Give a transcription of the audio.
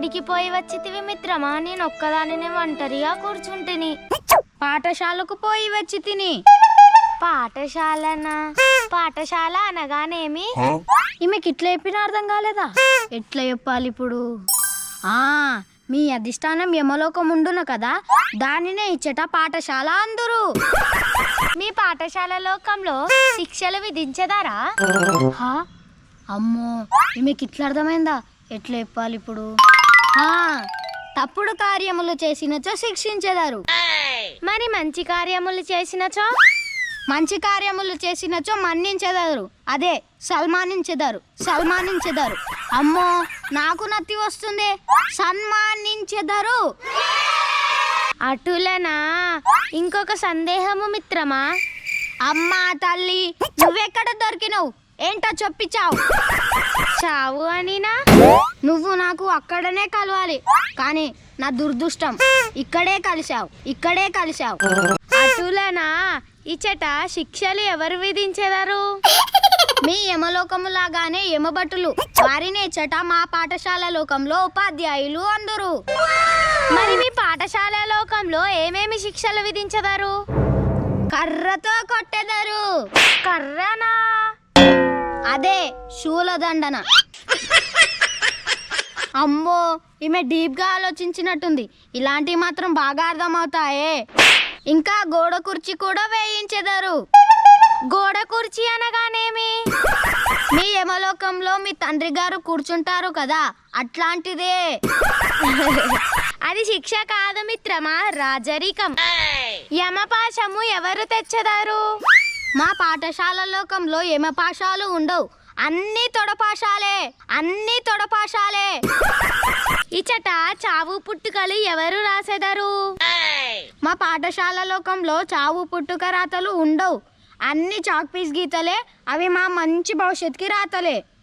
ఏడికి పోయి వచ్చితివి మిత్రమా? నేను ఒక్కదానినే ఒంటరిగా కూర్చుంటిని. పాఠశాలకు పోయి వచ్చి తిని పాఠశాలనా? పాఠశాల అనగానేమి? ఈమెకి ఇట్లా చెప్పిన అర్థం కాలేదా? ఎట్లా చెప్పాలి ఇప్పుడు? ఆ మీ అధిష్టానం యమలోకం ఉండును కదా? దానినే ఇచ్చట పాఠశాల అందరు. మీ పాఠశాల లోకంలో శిక్షలు విధించదారా? హా? అమ్మో ఈమెకి ఇట్లా అర్థమైందా? ఎట్లా చెప్పాలి ఇప్పుడు? తప్పుడు కార్యములు చేసినచో శిక్షించేదారు. మరి మంచి కార్యములు చేసినచో? మంచి కార్యములు చేసినచో మన్నించేదారు. అదే సల్మానించేదారు సల్మానించేదారు అమ్మో నాకు నత్తి వస్తుంది. సన్మానించేదారు. అటులనా? ఇంకొక సందేహము మిత్రమా? అమ్మా తల్లి నువ్వెక్కడ దొరికినవు? ఏంటో చెప్పిచావు. చావు అనినా? నువ్వు నాకు అక్కడనే కలవాలి. కానీ నా దుర్దుష్టం ఇక్కడే కలిశావు ఇక్కడే కలిశావు. అటులనా? ఇచ్చట శిక్షలు ఎవరు విధించెదరు? మీ యమలోకము లాగానే యమభటులు వారినే చట మా పాఠశాల లోకంలో ఉపాధ్యాయులు అందరూ. మరి మీ పాఠశాల లోకంలో ఏమేమి శిక్షలు విధించదారు? కర్రతో కొట్టెదరు. కర్రనా? అదే శూలదండన. అమ్మో ఈమె డీప్గా ఆలోచించినట్టుంది. ఇలాంటివి మాత్రం బాగా అర్థమవుతాయే. ఇంకా గోడ కుర్చీ కూడా వేయించెదరు. గోడ కుర్చీ అనగానేమి? మీ యమలోకంలో మీ తండ్రి గారు కూర్చుంటారు కదా అట్లాంటిదే. అది శిక్ష కాదు మిత్రమా రాజరికం. యమపాశము ఎవరు తెచ్చదారు? మా పాఠశాల లోకంలో యమపాశాలు ఉండవు. అన్ని తొడపాశాలే అన్ని తొడపాశాలే. ఇచ్చట చావు పుట్టుకలు ఎవరు రాసేదారు? మా పాఠశాల లోకంలో చావు పుట్టుక రాతలు ఉండవు. అన్ని చాక్ పీస్ గీతలే అవి మా మంచి భవిష్యత్తుకి రాతలే.